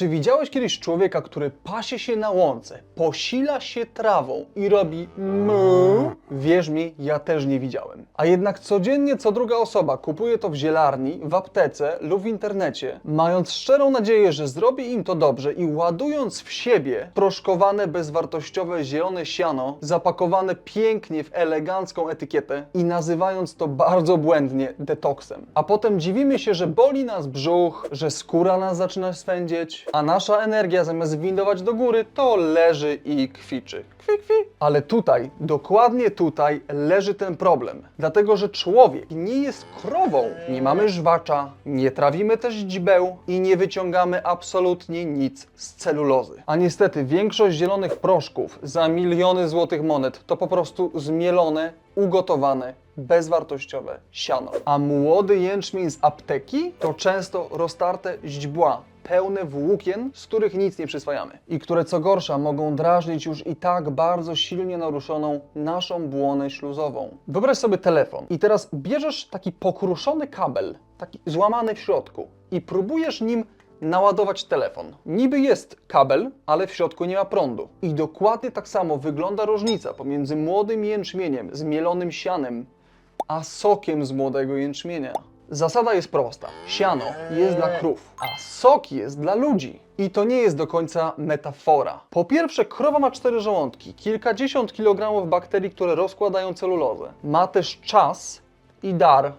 Czy widziałeś kiedyś człowieka, który pasie się na łące, posila się trawą i robi mu? Wierz mi, ja też nie widziałem. A jednak codziennie co druga osoba kupuje to w zielarni, w aptece lub w internecie, mając szczerą nadzieję, że zrobi im to dobrze i ładując w siebie proszkowane, bezwartościowe zielone siano, zapakowane pięknie w elegancką etykietę i nazywając to bardzo błędnie detoksem. A potem dziwimy się, że boli nas brzuch, że skóra nas zaczyna swędzieć, a nasza energia zamiast windować do góry, to leży i kwiczy. Kwi, kwi. Ale tutaj, dokładnie tutaj leży ten problem. Dlatego, że człowiek nie jest krową. Nie mamy żwacza, nie trawimy też dźbeł i nie wyciągamy absolutnie nic z celulozy. A niestety większość zielonych proszków za miliony złotych monet to po prostu zmielone, ugotowane, bezwartościowe siano. A młody jęczmień z apteki to często roztarte źdźbła, pełne włókien, z których nic nie przyswajamy i które co gorsza mogą drażnić już i tak bardzo silnie naruszoną naszą błonę śluzową. Wyobraź sobie telefon i teraz bierzesz taki pokruszony kabel, taki złamany w środku i próbujesz nim naładować telefon. Niby jest kabel, ale w środku nie ma prądu. I dokładnie tak samo wygląda różnica pomiędzy młodym jęczmieniem z mielonym sianem, a sokiem z młodego jęczmienia. Zasada jest prosta. Siano jest dla krów, a sok jest dla ludzi. I to nie jest do końca metafora. Po pierwsze, krowa ma cztery żołądki, kilkadziesiąt kilogramów bakterii, które rozkładają celulozę. Ma też czas i dar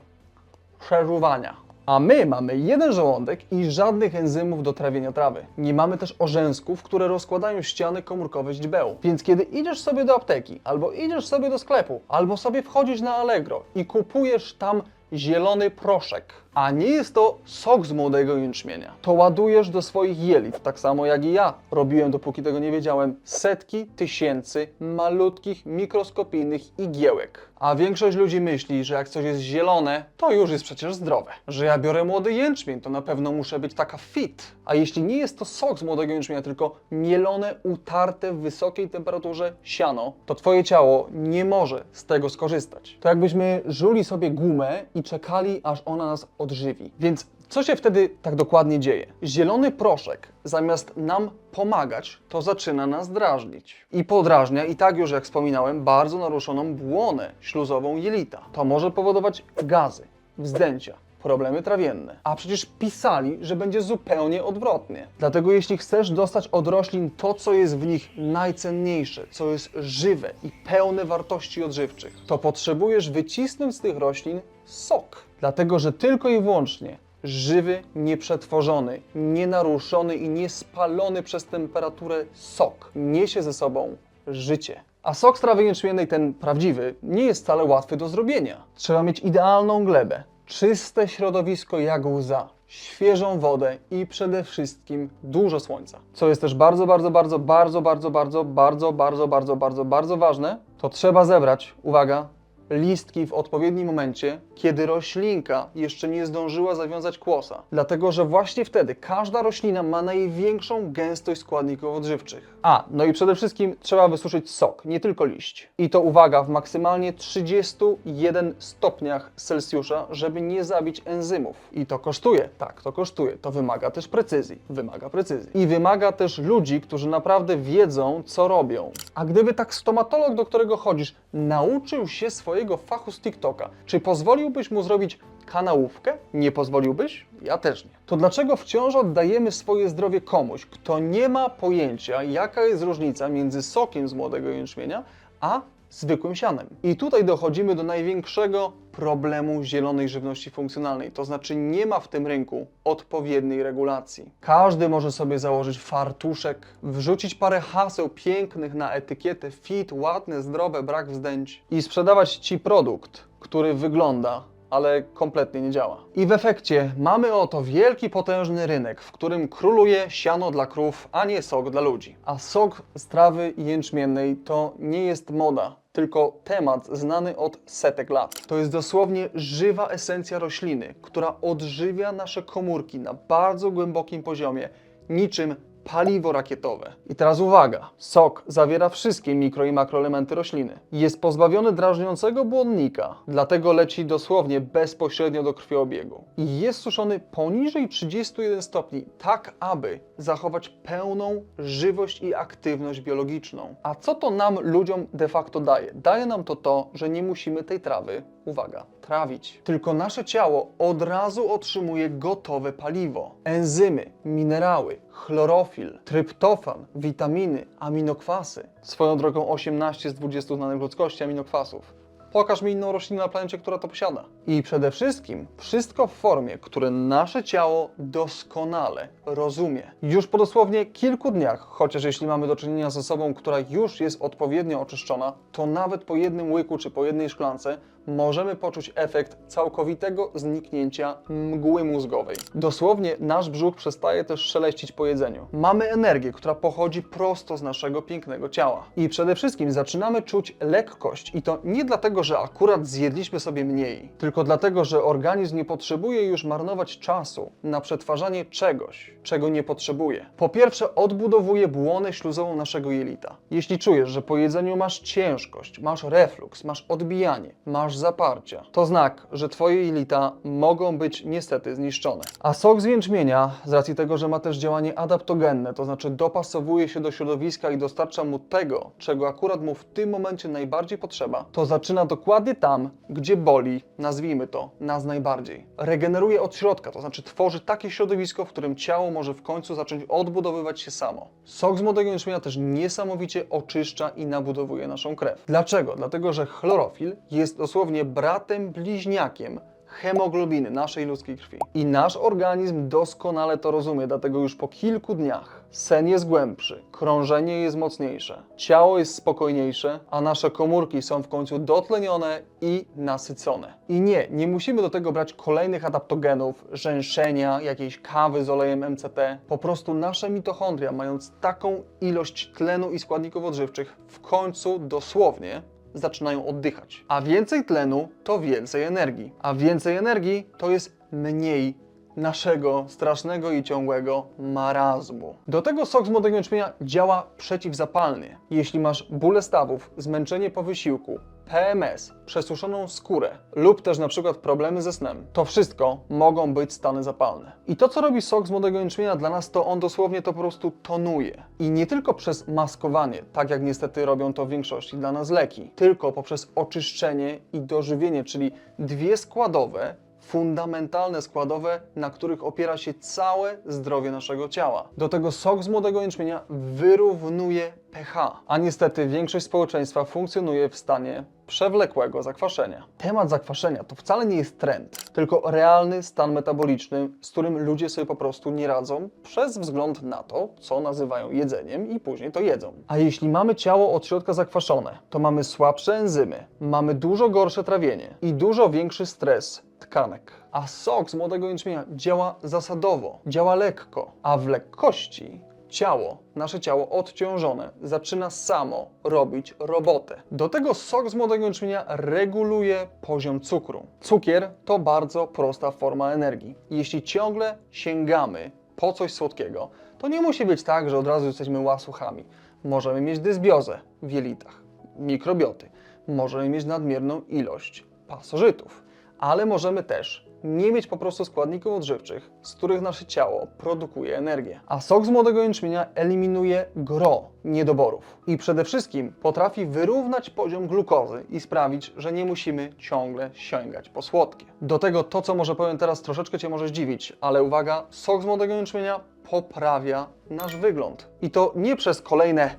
przeżuwania. A my mamy jeden żołądek i żadnych enzymów do trawienia trawy. Nie mamy też orzęsków, które rozkładają ściany komórkowe źdźbeł. Więc kiedy idziesz sobie do apteki, albo idziesz sobie do sklepu, albo sobie wchodzisz na Allegro i kupujesz tam zielony proszek, a nie jest to sok z młodego jęczmienia, to ładujesz do swoich jelit, tak samo jak i ja robiłem, dopóki tego nie wiedziałem, setki tysięcy malutkich, mikroskopijnych igiełek. A większość ludzi myśli, że jak coś jest zielone, to już jest przecież zdrowe. Że ja biorę młody jęczmień, to na pewno muszę być taka fit. A jeśli nie jest to sok z młodego jęczmienia, tylko mielone, utarte w wysokiej temperaturze siano, to twoje ciało nie może z tego skorzystać. To jakbyśmy żuli sobie gumę i czekali, aż ona nas odżywi. Więc co się wtedy tak dokładnie dzieje? Zielony proszek, zamiast nam pomagać, to zaczyna nas drażnić. I podrażnia, i tak już jak wspominałem, bardzo naruszoną błonę śluzową jelita. To może powodować gazy, wzdęcia, problemy trawienne. A przecież pisali, że będzie zupełnie odwrotnie. Dlatego jeśli chcesz dostać od roślin to, co jest w nich najcenniejsze, co jest żywe i pełne wartości odżywczych, to potrzebujesz wycisnąć z tych roślin sok. Dlatego, że tylko i wyłącznie żywy, nieprzetworzony, nienaruszony i niespalony przez temperaturę sok niesie ze sobą życie. A sok z trawy jęczmiennej, ten prawdziwy, nie jest wcale łatwy do zrobienia. Trzeba mieć idealną glebę, czyste środowisko jak łza, świeżą wodę i przede wszystkim dużo słońca. Co jest też bardzo, bardzo, bardzo, bardzo, bardzo, bardzo, bardzo, bardzo, bardzo, bardzo, bardzo ważne, to trzeba zebrać, uwaga, listki w odpowiednim momencie, kiedy roślinka jeszcze nie zdążyła zawiązać kłosa. Dlatego, że właśnie wtedy każda roślina ma największą gęstość składników odżywczych. A, no i przede wszystkim trzeba wysuszyć sok, nie tylko liść. I to uwaga, w maksymalnie 31 stopniach Celsjusza, żeby nie zabić enzymów. I to kosztuje, tak, to kosztuje. To wymaga też precyzji, wymaga precyzji. I wymaga też ludzi, którzy naprawdę wiedzą, co robią. A gdyby tak stomatolog, do którego chodzisz, nauczył się swojego fachu z TikToka, czy pozwoliłbyś mu zrobić kanałówkę? Nie pozwoliłbyś? Ja też nie. To dlaczego wciąż oddajemy swoje zdrowie komuś, kto nie ma pojęcia, jaka jest różnica między sokiem z młodego jęczmienia, a zwykłym sianem. I tutaj dochodzimy do największego problemu zielonej żywności funkcjonalnej, to znaczy nie ma w tym rynku odpowiedniej regulacji. Każdy może sobie założyć fartuszek, wrzucić parę haseł pięknych na etykietę fit, ładne, zdrowe, brak wzdęć i sprzedawać Ci produkt, który wygląda ale kompletnie nie działa. I w efekcie mamy oto wielki, potężny rynek, w którym króluje siano dla krów, a nie sok dla ludzi. A sok z trawy jęczmiennej to nie jest moda, tylko temat znany od setek lat. To jest dosłownie żywa esencja rośliny, która odżywia nasze komórki na bardzo głębokim poziomie, niczym paliwo rakietowe. I teraz uwaga, sok zawiera wszystkie mikro i makroelementy rośliny. Jest pozbawiony drażniącego błonnika, dlatego leci dosłownie bezpośrednio do krwiobiegu. I jest suszony poniżej 31 stopni, tak aby zachować pełną żywość i aktywność biologiczną. A co to nam, ludziom, de facto daje? Daje nam to to, że nie musimy tej trawy, uwaga, trawić. Tylko nasze ciało od razu otrzymuje gotowe paliwo. Enzymy, minerały, chlorofil, tryptofan, witaminy, aminokwasy. Swoją drogą 18 z 20 znanych ludzkości aminokwasów. Pokaż mi inną roślinę na planecie, która to posiada. I przede wszystkim wszystko w formie, które nasze ciało doskonale rozumie. Już po dosłownie kilku dniach, chociaż jeśli mamy do czynienia z osobą, która już jest odpowiednio oczyszczona, to nawet po jednym łyku czy po jednej szklance możemy poczuć efekt całkowitego zniknięcia mgły mózgowej. Dosłownie nasz brzuch przestaje też szeleścić po jedzeniu. Mamy energię, która pochodzi prosto z naszego pięknego ciała. I przede wszystkim zaczynamy czuć lekkość i to nie dlatego, że akurat zjedliśmy sobie mniej, tylko dlatego, że organizm nie potrzebuje już marnować czasu na przetwarzanie czegoś, czego nie potrzebuje. Po pierwsze, odbudowuje błonę śluzową naszego jelita. Jeśli czujesz, że po jedzeniu masz ciężkość, masz refluks, masz odbijanie, masz zaparcia, to znak, że twoje jelita mogą być niestety zniszczone. A sok z jęczmienia, z racji tego, że ma też działanie adaptogenne, to znaczy dopasowuje się do środowiska i dostarcza mu tego, czego akurat mu w tym momencie najbardziej potrzeba, to zaczyna dokładnie tam, gdzie boli, nazwijmy to, nas najbardziej. Regeneruje od środka, to znaczy tworzy takie środowisko, w którym ciało może w końcu zacząć odbudowywać się samo. Sok z młodego jęczmienia też niesamowicie oczyszcza i nabudowuje naszą krew. Dlaczego? Dlatego, że chlorofil jest dosłownie bratem bliźniakiem hemoglobiny naszej ludzkiej krwi. I nasz organizm doskonale to rozumie, dlatego już po kilku dniach sen jest głębszy, krążenie jest mocniejsze, ciało jest spokojniejsze, a nasze komórki są w końcu dotlenione i nasycone. I nie, nie musimy do tego brać kolejnych adaptogenów, rzęszenia, jakiejś kawy z olejem MCT. Po prostu nasze mitochondria, mając taką ilość tlenu i składników odżywczych, w końcu dosłownie zaczynają oddychać. A więcej tlenu to więcej energii. A więcej energii to jest mniej naszego strasznego i ciągłego marazmu. Do tego sok z młodego jęczmienia działa przeciwzapalnie. Jeśli masz bóle stawów, zmęczenie po wysiłku, PMS, przesuszoną skórę lub też na przykład problemy ze snem, to wszystko mogą być stany zapalne. I to, co robi sok z młodego jęczmienia dla nas, to on dosłownie to po prostu tonuje. I nie tylko przez maskowanie, tak jak niestety robią to w większości dla nas leki, tylko poprzez oczyszczenie i dożywienie, czyli dwie składowe, fundamentalne składowe, na których opiera się całe zdrowie naszego ciała. Do tego sok z młodego jęczmienia wyrównuje pH, a niestety większość społeczeństwa funkcjonuje w stanie przewlekłego zakwaszenia. Temat zakwaszenia to wcale nie jest trend, tylko realny stan metaboliczny, z którym ludzie sobie po prostu nie radzą przez wzgląd na to, co nazywają jedzeniem i później to jedzą. A jeśli mamy ciało od środka zakwaszone, to mamy słabsze enzymy, mamy dużo gorsze trawienie i dużo większy stres tkanek. A sok z młodego jęczmienia działa zasadowo, działa lekko, a w lekkości ciało, nasze ciało odciążone, zaczyna samo robić robotę. Do tego sok z młodego jęczmienia reguluje poziom cukru. Cukier to bardzo prosta forma energii. Jeśli ciągle sięgamy po coś słodkiego, to nie musi być tak, że od razu jesteśmy łasuchami. Możemy mieć dysbiozę w jelitach, mikrobioty, możemy mieć nadmierną ilość pasożytów, ale możemy też nie mieć po prostu składników odżywczych, z których nasze ciało produkuje energię. A sok z młodego jęczmienia eliminuje gro niedoborów i przede wszystkim potrafi wyrównać poziom glukozy i sprawić, że nie musimy ciągle sięgać po słodkie. Do tego to, co może powiem teraz, troszeczkę Cię może zdziwić, ale uwaga, sok z młodego jęczmienia poprawia nasz wygląd. I to nie przez kolejne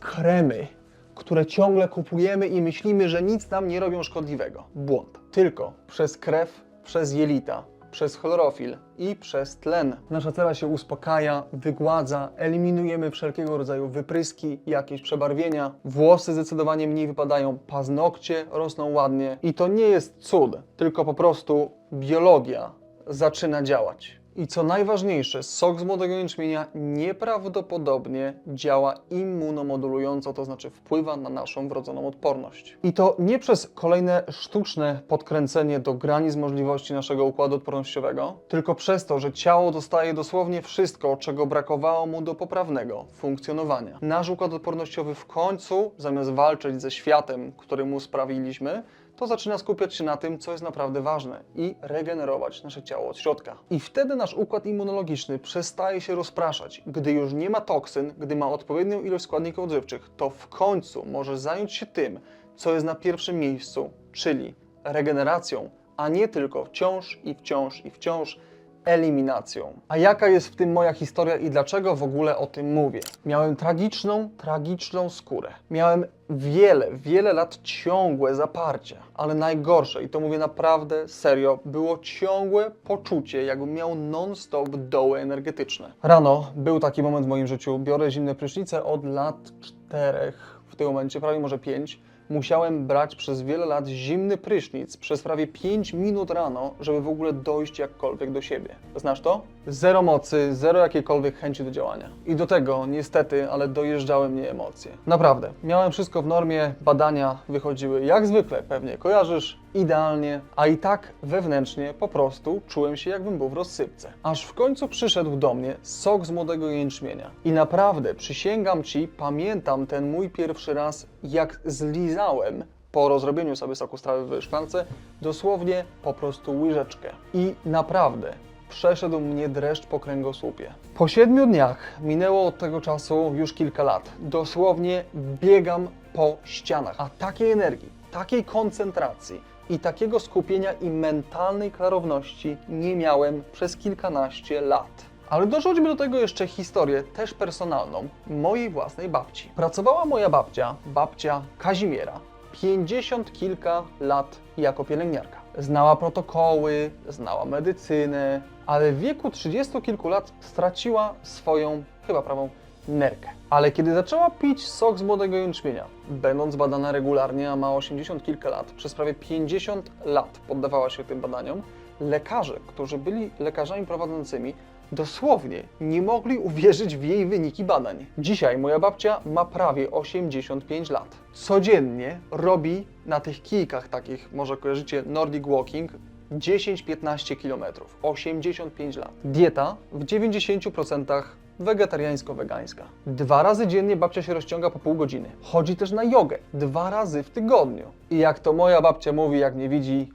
kremy, które ciągle kupujemy i myślimy, że nic nam nie robią szkodliwego. Błąd. Tylko przez krew, przez jelita, przez chlorofil i przez tlen. Nasza cela się uspokaja, wygładza, eliminujemy wszelkiego rodzaju wypryski, jakieś przebarwienia, włosy zdecydowanie mniej wypadają, paznokcie rosną ładnie i to nie jest cud, tylko po prostu biologia zaczyna działać. I co najważniejsze, sok z młodego jęczmienia nieprawdopodobnie działa immunomodulująco, to znaczy wpływa na naszą wrodzoną odporność. I to nie przez kolejne sztuczne podkręcenie do granic możliwości naszego układu odpornościowego, tylko przez to, że ciało dostaje dosłownie wszystko, czego brakowało mu do poprawnego funkcjonowania. Nasz układ odpornościowy w końcu, zamiast walczyć ze światem, który mu sprawiliśmy, to zaczyna skupiać się na tym, co jest naprawdę ważne i regenerować nasze ciało od środka. I wtedy nasz układ immunologiczny przestaje się rozpraszać. Gdy już nie ma toksyn, gdy ma odpowiednią ilość składników odżywczych, to w końcu może zająć się tym, co jest na pierwszym miejscu, czyli regeneracją, a nie tylko wciąż i wciąż i wciąż eliminacją. A jaka jest w tym moja historia i dlaczego w ogóle o tym mówię? Miałem tragiczną, tragiczną skórę. Miałem wiele, wiele lat ciągłe zaparcia, ale najgorsze, i to mówię naprawdę serio, było ciągłe poczucie, jakbym miał non-stop doły energetyczne. Rano był taki moment w moim życiu, biorę zimne prysznice od lat czterech, w tym momencie prawie może pięć, musiałem brać przez wiele lat zimny prysznic przez prawie 5 minut rano, żeby w ogóle dojść jakkolwiek do siebie. Znasz to? Zero mocy, zero jakiejkolwiek chęci do działania. I do tego, niestety, ale dojeżdżały mnie emocje. Naprawdę, miałem wszystko w normie, badania wychodziły jak zwykle, pewnie kojarzysz, idealnie, a i tak wewnętrznie po prostu czułem się jakbym był w rozsypce. Aż w końcu przyszedł do mnie sok z młodego jęczmienia. I naprawdę, przysięgam Ci, pamiętam ten mój pierwszy raz, jak zlizałem po rozrobieniu sobie soku z trawy w szklance, dosłownie po prostu łyżeczkę. I naprawdę przeszedł mnie dreszcz po kręgosłupie. Po siedmiu dniach minęło od tego czasu już kilka lat. Dosłownie biegam po ścianach, a takiej energii, takiej koncentracji i takiego skupienia i mentalnej klarowności nie miałem przez kilkanaście lat. Ale dorzućmy do tego jeszcze historię, też personalną, mojej własnej babci. Pracowała moja babcia, babcia Kazimiera, 50 kilka lat jako pielęgniarka. Znała protokoły, znała medycynę, ale w wieku 30 kilku lat straciła swoją, chyba prawą, nerkę. Ale kiedy zaczęła pić sok z młodego jęczmienia, będąc badana regularnie, a ma 80 kilka lat, przez prawie 50 lat poddawała się tym badaniom, lekarze, którzy byli lekarzami prowadzącymi, dosłownie nie mogli uwierzyć w jej wyniki badań. Dzisiaj moja babcia ma prawie 85 lat. Codziennie robi na tych kijkach takich, może kojarzycie Nordic Walking, 10-15 km, 85 lat. Dieta w 90% wegetariańsko-wegańska. Dwa razy dziennie babcia się rozciąga po pół godziny. Chodzi też na jogę. Dwa razy w tygodniu. I jak to moja babcia mówi, jak mnie widzi,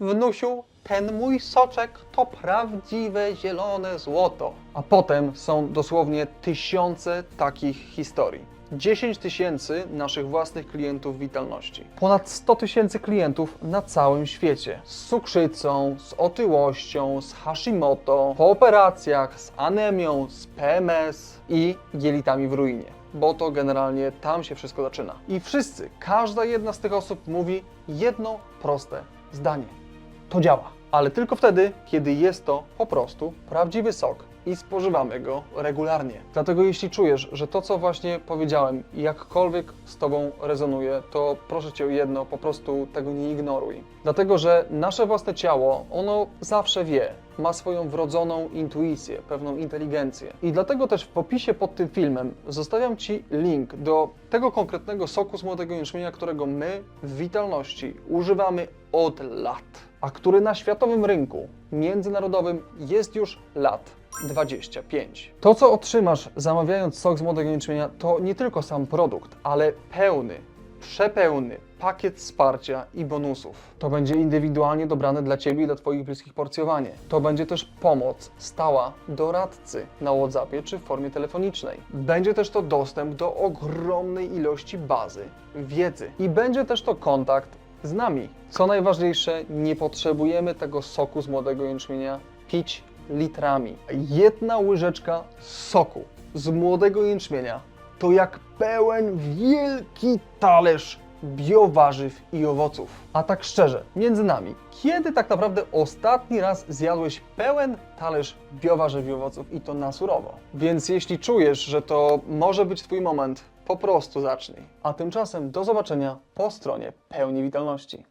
Wnusiu, ten mój soczek to prawdziwe zielone złoto. A potem są dosłownie tysiące takich historii. 10 tysięcy naszych własnych klientów witalności. Ponad 100 tysięcy klientów na całym świecie. Z cukrzycą, z otyłością, z Hashimoto, po operacjach, z anemią, z PMS i jelitami w ruinie. Bo to generalnie tam się wszystko zaczyna. I wszyscy, każda jedna z tych osób mówi jedno proste zdanie to działa. Ale tylko wtedy, kiedy jest to po prostu prawdziwy sok i spożywamy go regularnie. Dlatego jeśli czujesz, że to, co właśnie powiedziałem, jakkolwiek z Tobą rezonuje, to proszę Cię o jedno, po prostu tego nie ignoruj. Dlatego, że nasze własne ciało, ono zawsze wie, ma swoją wrodzoną intuicję, pewną inteligencję. I dlatego też w opisie pod tym filmem zostawiam Ci link do tego konkretnego soku z młodego jęczmienia, którego my w Witalności używamy od lat, a który na światowym rynku międzynarodowym jest już lat 25. To, co otrzymasz zamawiając sok z młodego jęczmienia, to nie tylko sam produkt, ale pełny, przepełny pakiet wsparcia i bonusów. To będzie indywidualnie dobrane dla Ciebie i dla Twoich bliskich porcjowanie. To będzie też pomoc stała doradcy na WhatsAppie czy w formie telefonicznej. Będzie też to dostęp do ogromnej ilości bazy wiedzy i będzie też to kontakt z nami. Co najważniejsze, nie potrzebujemy tego soku z młodego jęczmienia pić litrami. Jedna łyżeczka soku z młodego jęczmienia to jak pełen wielki talerz biowarzyw i owoców. A tak szczerze, między nami, kiedy tak naprawdę ostatni raz zjadłeś pełen talerz biowarzyw i owoców i to na surowo? Więc jeśli czujesz, że to może być Twój moment, po prostu zacznij. A tymczasem do zobaczenia po stronie pełni witalności.